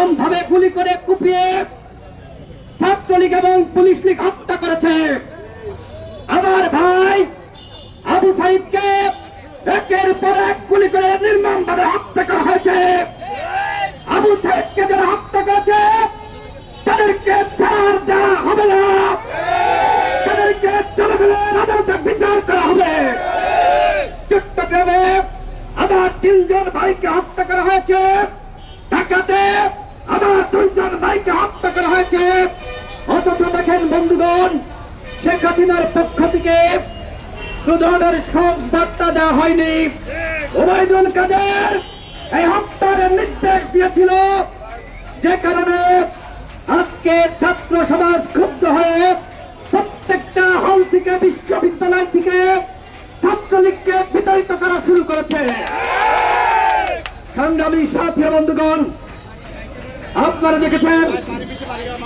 নির্মম ভাবে গুলি করে কুপিয়ে ছাত্রলীগ এবং পুলিশ লীগ হত্যা করেছে। আমার ভাই আবু সাইদকে একের পর এক গুলি করে নির্মম ভাবে হত্যা করা হয়েছে। আবু সাইদকে যারা হত্যা করেছে, তাদেরকে ছাড় দেওয়া হবে না। তাদেরকে জনগণের আদালতে বিচার করা হবে। চট্টগ্রামে আবার তিনজন ভাইকে হত্যা করা হয়েছে। ঢাকাতে দুইজন ভাইকে হত্যা করা হয়েছে। অথচ দেখেন বন্ধুগণ, শেখ হাসিনার পক্ষ থেকে ধরনের শোক বার্তা দেওয়া হয়নি। ওবায়দুল কাদের এই হত্যার নির্দেশ দিয়েছিল, যে কারণে আজকে ছাত্র সমাজ ক্ষুব্ধ হয়ে প্রত্যেকটা হল থেকে, বিশ্ববিদ্যালয় থেকে ছাত্রলীগকে বিতাড়িত করা শুরু করেছে। সংগ্রামী সাথী বন্ধুগণ আপনারা দেখেছেন,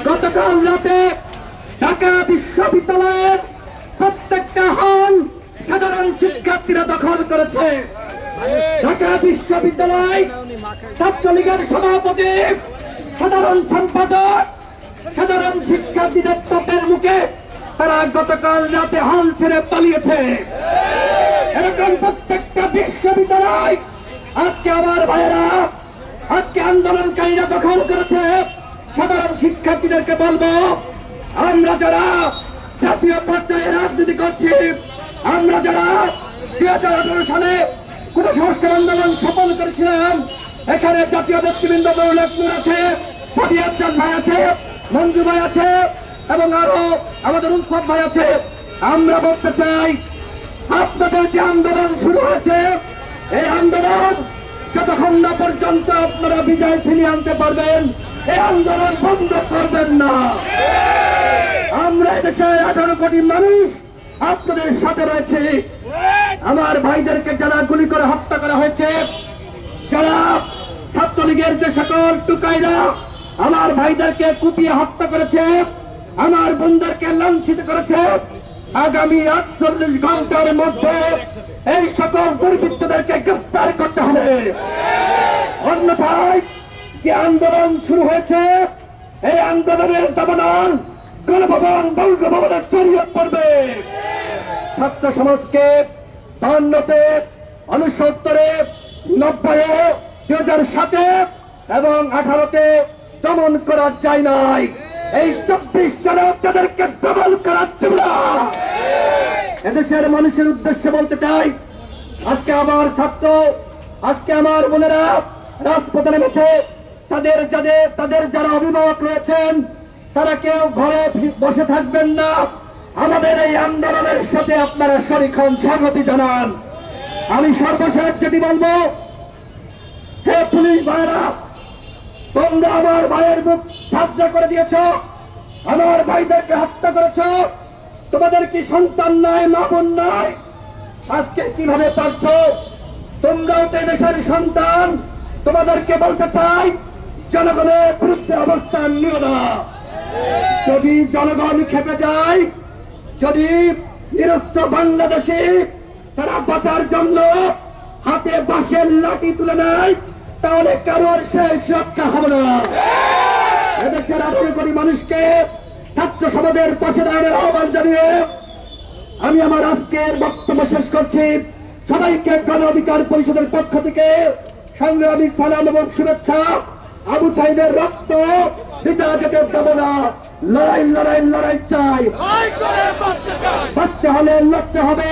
গতকাল রাতে ঢাকা বিশ্ববিদ্যালয়ের প্রত্যেকটা হল সাধারণ শিক্ষার্থীরা দখল করেছে। ঢাকা বিশ্ববিদ্যালয় ছাত্রলীগের সভাপতি, সাধারণ সম্পাদক, সাধারণ শিক্ষার্থীদের তোপের মুখে তারা গতকাল রাতে হল ছেড়ে পালিয়েছে। এরকম প্রত্যেকটা বিশ্ববিদ্যালয়, আজকে আমার ভাইয়েরা আজকে আন্দোলনকারীরা দখল করেছে, সাধারণ শিক্ষার্থীদেরকে বলব, আমরা যারা জাতীয় পর্যায়ে রাজনীতি করছি, আমরা যারা দুই হাজার আঠারো সালে কোন সংস্কার আন্দোলন সফল করেছিলাম, এখানে জাতীয় নেতৃবৃন্দ দৌলতুর আছে ভাই আছে, মঞ্জু ভাই আছে, এবং আরও আমাদের উৎসব ভাই আছে। আমরা বলতে চাই, আপনাদের যে আন্দোলন শুরু হয়েছে, এই আন্দোলন যতক্ষণ না পর্যন্ত আপনারা বিজয় ফিরিয়ে আনতে পারবেন, এই আন্দোলন বন্ধ করবেন না। আমরা এদেশের আঠারো কোটি মানুষ আপনাদের সাথে রয়েছে। আমার ভাইদেরকে যারা গুলি করে হত্যা করা হয়েছে, যারা ছাত্রলীগের যে সকল টুকাইরা আমার ভাইদেরকে কুপিয়ে হত্যা করেছে, আমার বোনদেরকে লাঞ্ছিত করেছে আগামী আটচল্লিশ ঘণ্টার মধ্যে এই সকল দুর্বৃত্তদেরকে গ্রেফতার করতে হবে। অন্যথায় যে আন্দোলন শুরু হয়েছে, এই আন্দোলনের দাবানল গণভবন, বঙ্গভবনে ছড়িয়ে পড়বে। ছাত্র সমাজকে বান্নতে উনসত্তরে নব্বই দুই হাজার সাতে এবং আঠারোতে দমন করা যায় নাই। এই চব্বিশ সালে তাদেরকে দমন করার জন্য এদেশের মানুষের উদ্দেশ্যে বলতে চাই, আজকে আমার ছাত্র, আজকে আমার বোনেরা রাজপথে নেমেছে। তাদের যাদের, তাদের যারা অভিভাবক রয়েছেন, তারা কেউ ঘরে বসে থাকবেন না। আমাদের এই আন্দোলনের সাথে আপনারা শরীক্ষণ সংহতি জানান। আমি সর্বশেষ যদি বলব, হে পুলিশ ভাইরা তোমরা আমার ভাইয়ের মুখ ছাত্রা করে দিয়েছ। আমার ভাইদেরকে হত্যা করেছ। তোমাদের কি সন্তান নাই, মা বোন নাই? আজকে কীভাবে পারছ? তোমরাও তো দেশের সন্তান। তোমাদেরকে বলতে চাই, জনগণের বিরুদ্ধে অবস্থান নিও না। যদি জনগণ খেপে যায়, যদি নিরস্ত্র বাংলাদেশে তারা বাঁচার জন্য হাতে বাঁশের লাঠি তুলে নেয় তাহলে কারোর শেষ রক্ষা হবে না। এদেশের আঠারো কোটি মানুষকে ছাত্র সমাজের পাশে দাঁড়ানোর আহ্বান জানিয়ে আমি আমার আজকের বক্তব্য শেষ করছি। সবাইকে গণ অধিকার পরিষদের পক্ষ থেকে সংগ্রামী সালাম এবং শুভেচ্ছা। আবু সাইদের রক্ত পিতা যেতে দেব না। লড়াই লড়াই লড়াই চাই। বাঁচতে হলে লড়তে হবে।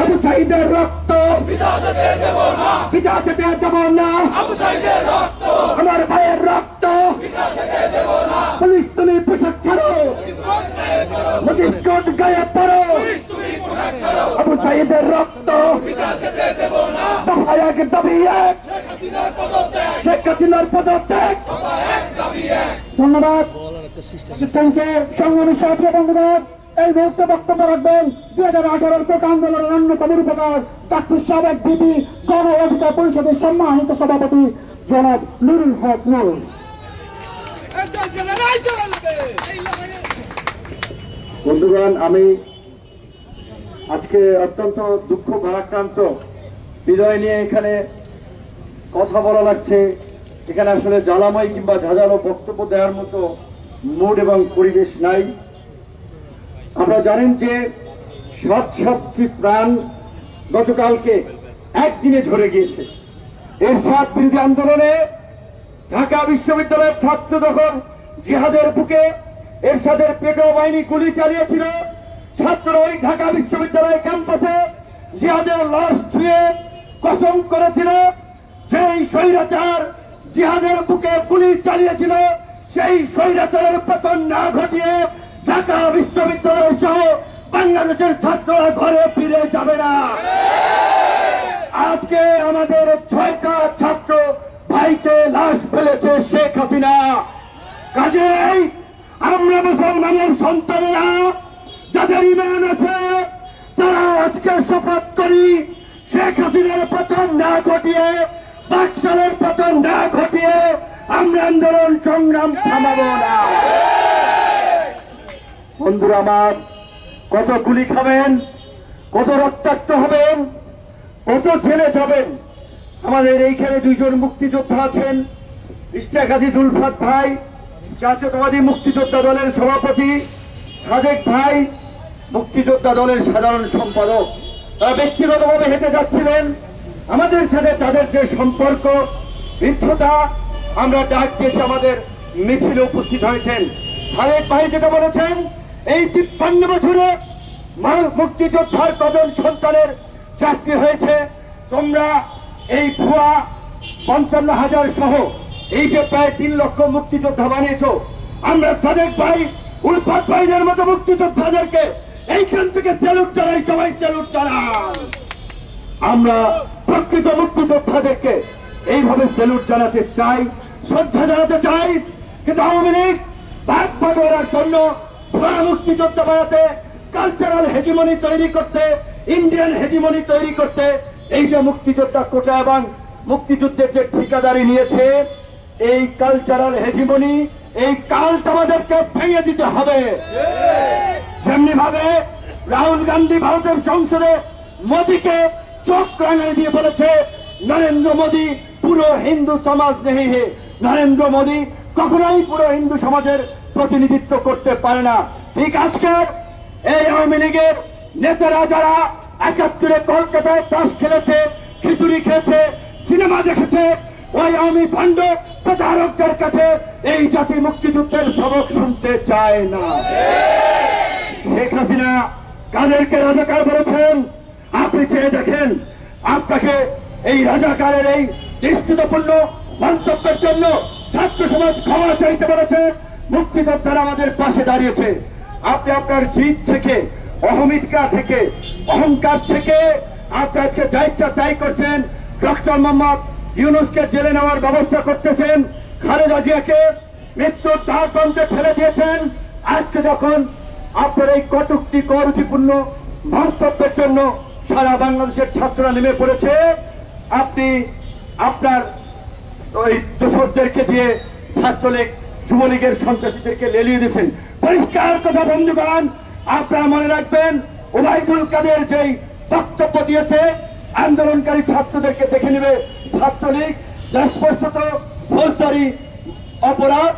আবু সাইদের রক্ত। পিতা যেতে দেব না। আমার ভাইয়ের রক্ত। পুলিশ তুমি পোশাক ছাড়ো। মুজিব কোট গায়ে পড়ো। আবু সাইদের রক্ত। দাবি এক শেখ হাসিনার পদত্যাগ। ধন্যবাদ। সংগ্রামী এই মুহূর্তে বক্তব্য রাখবেন দুই হাজার আঠারোর কোট আন্দোলনের অন্যতম রূপকার চাকরির সাবেক গণ অধিকার পরিষদের সম্মানিত সভাপতি জনাব নুরুল হক নুর বন্ধুগণ আমি আজকে অত্যন্ত দুঃখ ভারাক্রান্ত বিজয় নিয়ে এখানে কথা বলা লাগছে। এখানে আসলে জ্বালাময় কিংবা ঝাঁঝালো বক্তব্য দেওয়ার মতো মুড এবং পরিবেশ নাই। আপনারা জানেন যে সাত সাতটি প্রাণ গতকালকে একদিনে ঝরে গিয়েছে। এর সাত বিরোধী আন্দোলনে ঢাকা বিশ্ববিদ্যালয়ের ছাত্র যখন জিহাদের বুকে এরশাদের পেটো বাহিনী গুলি চালিয়েছিল। ছাত্র ওই ঢাকা বিশ্ববিদ্যালয় ক্যাম্পাসে জিহাদের লাশ ছুঁয়ে কসম করেছিল যেই স্বৈরাচার জিহাদের বুকে গুলি চালিয়েছিল, সেই স্বৈরাচারের পতন না ঘটিয়ে ঢাকা বিশ্ববিদ্যালয় সহ বাংলাদেশের ছাত্ররা ঘরে ফিরে যাবে না। আজকে আমাদের ছয়টা ছাত্র ভাইকে লাশ ফেলেছে শেখ হাসিনা। কাজেই আমরা মুসলমানের সন্তানেরা, যাদের ইমান আছে, তারা আজকে শপথ করি, শেখ হাসিনার পতন না ঘটিয়ে বাকশালের পতন না ঘটিয়ে আমরা আন্দোলন সংগ্রাম থামাব না। বন্ধুরা আমার, কত গুলি খাবেন, কত রক্তাক্ত হবেন, কত ছেলে যাবেন। আমাদের এইখানে দুইজন মুক্তিযোদ্ধা আছেন ইস্টাক গাজী জুলফাত ভাই, জাতীয়তাবাদী মুক্তিযোদ্ধা দলের সভাপতি, সাদেক ভাই, মুক্তিযোদ্ধা দলের সাধারণ সম্পাদক। তারা ব্যক্তিগতভাবে হেঁটে যাচ্ছিলেন। আমাদের সাথে তাদের যে সম্পর্ক বৃদ্ধতা আমরা ডাক দিয়েছি আমাদের মিছিলে উপস্থিত হয়েছেন। সাদেক ভাই যেটা বলেছেন, এই তিপ্পান্ন বছরে মুক্তিযোদ্ধার কজন সন্তানের চাকরি হয়েছে? তোমরা এই ভুয়া পঞ্চান্ন হাজার সহ এই যে প্রায় তিন লক্ষ মুক্তিযোদ্ধা বানিয়েছ, আমরা সাদেক ভাই, উলফাত ভাইদের মতো মুক্তিযোদ্ধাদেরকে এইখান থেকে স্যালুট জানাই, সবাই স্যালুট জানান। আমরা প্রকৃত মুক্তিযোদ্ধাদেরকে এইভাবে স্যালুট জানাতে চাই শ্রদ্ধা জানাতে চাই। কিন্তু আওয়ামী লীগ ভাগ বাটোয়ারার জন্য ভুয়া মুক্তিযোদ্ধা বানাতে কালচারাল হেজিমনি তৈরি করতে ইন্ডিয়ান হেজিমনি তৈরি করতে এই যে মুক্তিযোদ্ধা কোটা এবং মুক্তিযুদ্ধের যে ঠিকাদারি নিয়েছে এই কালচারাল হেজিমনি এই কালটা আমাদেরকে ভেঙে দিতে হবে। যেমনি ভাবে রাহুল গান্ধী ভারতের সংসদে মোদীকে চোখ রাঙাই দিয়ে বলেছে, নরেন্দ্র মোদী পুরো হিন্দু সমাজ নেই হে। নরেন্দ্র মোদী কখনোই পুরো হিন্দু সমাজের প্রতিনিধিত্ব করতে পারে না। ঠিক আজকের এই আওয়ামী লীগের নেতারা যারা একাত্তরে কলকাতায় তাস খেলেছে, খিচুড়ি খেয়েছে, সিনেমা দেখেছে, ওই আওয়ামী ভাণ্ড প্রতারকদের কাছে এই জাতি মুক্তিযুদ্ধের সবক শুনতে চায় না। শেখ হাসিনা কাদেরকে রাজাকার বলেছেন? আপনি চেয়ে দেখেন আপনাকে এই রাজাকারের এই নিশ্চিতপূর্ণ মন্তব্যের জন্য ছাত্র সমাজ ক্ষমা চাইতে বলেছে। মুক্তিযোদ্ধারা আমাদের পাশে দাঁড়িয়েছে। আপনি আপনার জিত থেকে, অহমিকা থেকে, অহংকার থেকে আপনি আজকে যা ইচ্ছা তাই করছেন। ডক্টর মোহাম্মদ ইউনুসকে জেলে নেওয়ার ব্যবস্থা করতেছেন। খালেদা জিয়াকে মৃত্যুর দ্বার প্রান্তে ফেলে দিয়েছেন। আজকে যখন আপনার এই কটুক্তি, করুচিপূর্ণ মন্তব্যের জন্য সারা বাংলাদেশের ছাত্ররা নেমে পড়েছে। আপনি আপনার ওই দোষরদেরকে দিয়ে ছাত্রলীগ, যুবলীগের সন্ত্রাসীদেরকে লেলিয়ে দিয়েছেন। পরিষ্কার কথা বন্ধুগণ, আপনারা মনে রাখবেন, ওবায়দুল কাদের যেই বক্তব্য দিয়েছে, আন্দোলনকারী ছাত্রদেরকে দেখে নেবে ছাত্রলীগ, যা স্পষ্টত ফৌজদারি অপরাধ,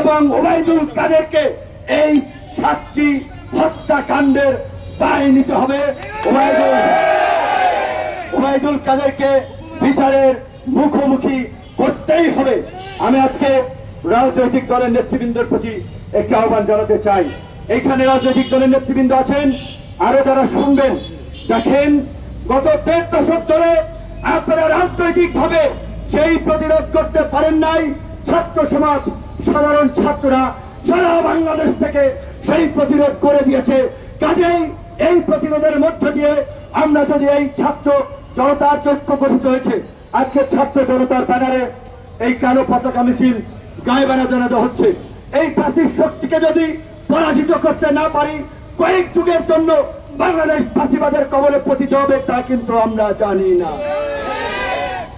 এবং ওবায়দুল কাদেরকে এই সাতটি হত্যাকাণ্ডের দায় নিতে হবে। ওবায়দুল কাদেরকে বিচারের মুখোমুখি করতেই হবে। আমি আজকে রাজনৈতিক দলের নেতৃবৃন্দের প্রতি একটি আহ্বান জানাতে চাই। এখানে রাজনৈতিক দলের নেতৃবৃন্দ আছেন, আরও যারা শুনবেন, দেখেন, গত দেড় দশক ধরে আপনারা রাজনৈতিক ভাবে সেই প্রতিরোধ করতে পারেন নাই। ছাত্র সমাজ, সাধারণ ছাত্ররা সারা বাংলাদেশ থেকে সেই প্রতিরোধ করে দিয়েছে। কাজেই এই প্রতিরোধের মধ্য দিয়ে আমরা যদি এই ছাত্র জনতার ঐক্য গঠিত হয়েছে আজকে ছাত্র জনতার ব্যানারে এই কালো পতাকা মিছিল গায়ে বেড়া জানাতে হচ্ছে। এই ফাঁসির শক্তিকে যদি পরাজিত করতে না পারি, কয়েক যুগের জন্য বাংলাদেশ ফাঁসিবাদের কবলে পতিত হবে, তা কিন্তু আমরা জানি না।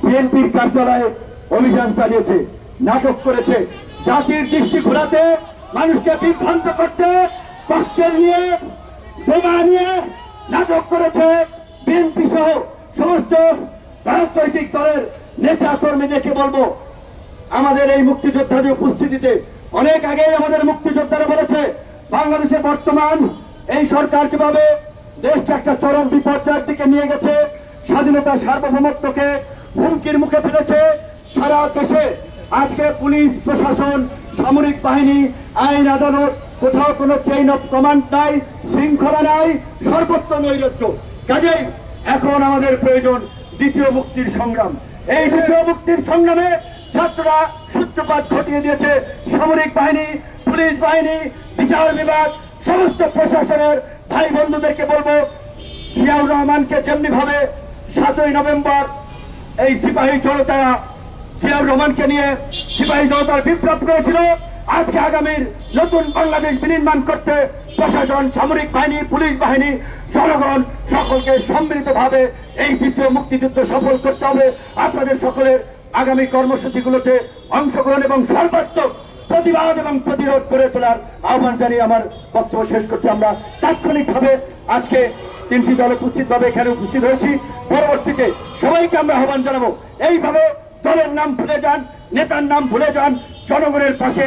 বিএনপির কার্যালয়ে অভিযান চালিয়েছে, নাটক করেছে। জাতির দৃষ্টি ঘোরাতে মানুষকে বিভ্রান্ত করতে, কষ্টের নিয়ে বোমা নিয়ে নাটক করেছে বিএনপি সহ সমস্ত রাজনৈতিক দলের নেতা কর্মীদেরকে বলব, আমাদের এই মুক্তিযোদ্ধাদের উপস্থিতিতে অনেক আগেই আমাদের মুক্তিযোদ্ধারা বলেছে, বাংলাদেশে বর্তমান এই সরকার যেভাবে দেশকে একটা চরম বিপর্যয়ের দিকে নিয়ে গেছে স্বাধীনতা সার্বভৌমত্বকে হুমকির মুখে ফেলেছে, সারা দেশে আজকে পুলিশ, প্রশাসন, সামরিক বাহিনী, আইন, আদালত কোথাও কোনো চেইন অফ কমান্ড নাই, শৃঙ্খলা নাই, সর্বত্র নৈরাজ্য। কাজেই এখন আমাদের প্রয়োজন দ্বিতীয় মুক্তির সংগ্রাম। এই দ্বিতীয় মুক্তির সংগ্রামে ছাত্ররা সূত্রপাত ঘটিয়ে দিয়েছে। সামরিক বাহিনী, পুলিশ বাহিনী, বিচার বিভাগ, সমস্ত প্রশাসনের ভাই বন্ধুদেরকে বলব, জিয়াউর রহমানকে যেমনি ভাবে সাতই নভেম্বর এই সিপাহী জনতারা জিয়াউর রহমানকে নিয়ে সিপাহী জনতার বিপ্লব করেছিল আজকে আগামীর নতুন বাংলাদেশ বিনির্মাণ করতে প্রশাসন, সামরিক বাহিনী, পুলিশ বাহিনী, জনগণ সকলকে সম্মিলিতভাবে এই দ্বিতীয় মুক্তিযুদ্ধ সফল করতে হবে। আপনাদের সকলের আগামী কর্মসূচিগুলোতে অংশগ্রহণ এবং সর্বাত্মক প্রতিবাদ এবং প্রতিরোধ করে তোলার আহ্বান জানিয়ে আমার বক্তব্য শেষ করছি। আমরা তাৎক্ষণিকভাবে আজকে তিনটি দল উপস্থিতভাবে এখানে উপস্থিত হয়েছি। পরবর্তীতে সবাইকে আমরা আহ্বান জানাব। এইভাবে দলের নাম ভুলে যান, নেতার নাম ভুলে যান, জনগণের পাশে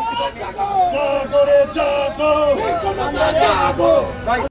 জাগো যাব।